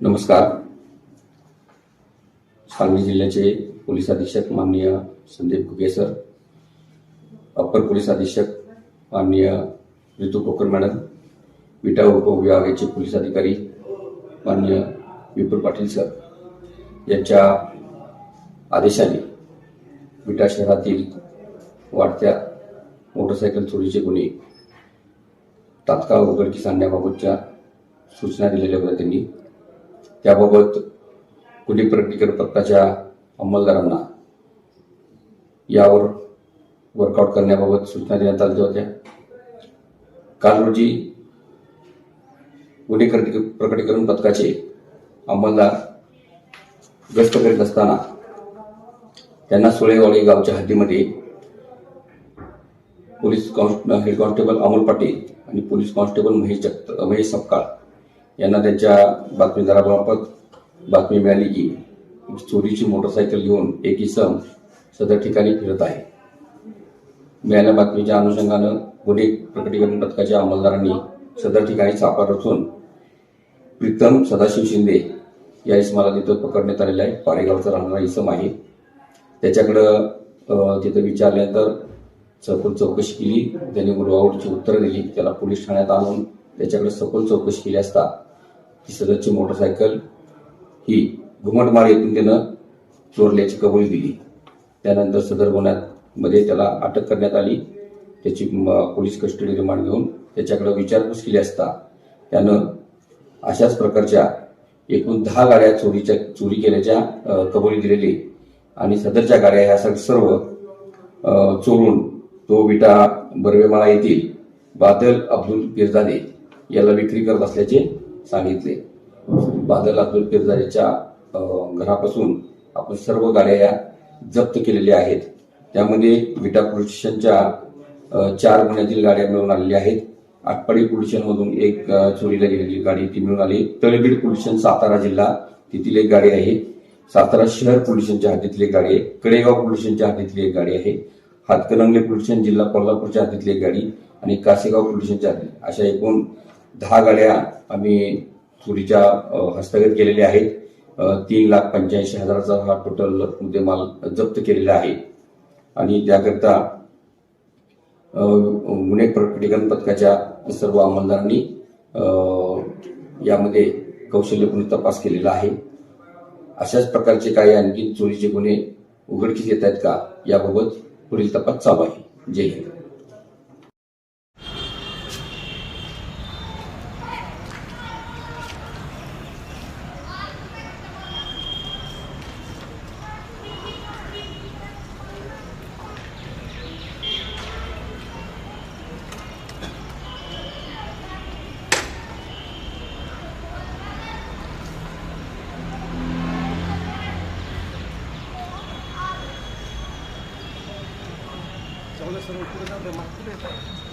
नमस्कार. सांगली जिल्ह्याचे पोलीस अधीक्षक माननीय Sandeep Ghuge sir upper police अधीक्षक माननीय ऋतू कोकर मॅडम विटा उपविभागाचे पोलीस अधिकारी माननीय विपुल पाटील सर यांच्या आदेशाने विटा शहरातील वाढत्या मोटरसायकल चोरीचे गुन्हे तात्काळ उघडकीस आणण्याबाबतच्या सूचना दिलेल्या होत्या त्यांनी. त्याबाबत गुन्हे प्रकटीकरण पथकाच्या अंमलदारांना यावर वर्कआउट करण्याबाबत सूचना देण्यात आल्या होत्या. काल रोजी गुन्हे प्रकटी- प्रकटीकरण पथकाचे अंमलदार गस्त करीत असताना त्यांना सुळेवाडी गावच्या हद्दीमध्ये police cons head constable Amol Patil आणि पोलीस कॉन्स्टेबल महेश जगत महेश सपकाळ यांना त्यांच्या बातमीदारामार्फत बातमी मिळाली की चोरीची मोटरसायकल घेऊन एक इसम सदर ठिकाणी फिरत आहे. मिळाल्या बातमीच्या अनुषंगानं गुन्हे प्रकटीकरण पथकाच्या अंमलदारांनी सदर ठिकाणी छापा रचून प्रीतम सदाशिव शिंदे या इसमाला तिथं पकडण्यात आलेला आहे. पारेगावचा राहणारा इसम आहे. त्याच्याकडं तिथं विचारल्यानंतर सखोल चौकशी केली. त्यांनी मुलवावडीची उत्तरं दिली त्याला पोलीस ठाण्यात आणून त्याच्याकडे सखोल चौकशी केली असता ती सदरची मोटरसायकल ही घुमटमाळ येथून त्यानं चोरल्याची कबुली दिली. त्यानंतर सदर गुन्ह्यात मध्ये त्याला अटक करण्यात आली. त्याची म, पोलीस कस्टडी रिमांड घेऊन त्याच्याकडे विचारपूस केली असता त्यानं अशाच प्रकारच्या एकूण दहा गाड्या चोरीच्या चोरी केल्याच्या कबुली दिलेली आणि सदरच्या गाड्या ह्या सर्व चोरून तो विटा बर्वेमाळा येथील बादल अब्दुल पिरजादे याला विक्री करत असल्याचे सांगितले. बादल अब्दुल पिरजादेच्या घरापासून आपण सर्व गाड्या या जप्त केलेल्या आहेत. त्यामध्ये विटा पोलीस चार गुन्ह्यातील गाड्या मिळून आलेल्या आहेत. आटपाडी पोलीस एक चोरीला गेलेली गाडी ती मिळून आली. तळबीड पोलीस सातारा जिल्हा तिथील एक गाडी आहे. सातारा शहर पोलिसांच्या हद्दीतली एक गाडी आहे. कडेगाव पोलीस हद्दीतली एक गाडी आहे. हातकणंगले पोलीस जिल्हा कोल्हापूरच्या हद्दीतली एक गाडी आणि कासेगाव पोलीस स्टेशनच्या हद्दीत अशा एकूण दहा गाड्या आम्ही चोरीच्या हस्तगत केलेल्या आहेत. तीन लाख पंच्याऐंशी हजाराचा हा टोटल मुद्देमाल जप्त केलेला आहे. आणि त्याकरता गुन्हे प्रकटीकरण पथकाच्या सर्व अंमलदारांनी यामध्ये कौशल्यपूर्ण तपास केलेला आहे. अशाच प्रकारचे काही आणखी चोरीचे गुन्हे उघडकीस येत आहेत का? याबाबत पुढील तपास चालू आहे. जय हिंद. चौदा सर्व पुढे जाऊ दे, मग पुढे येत आहे.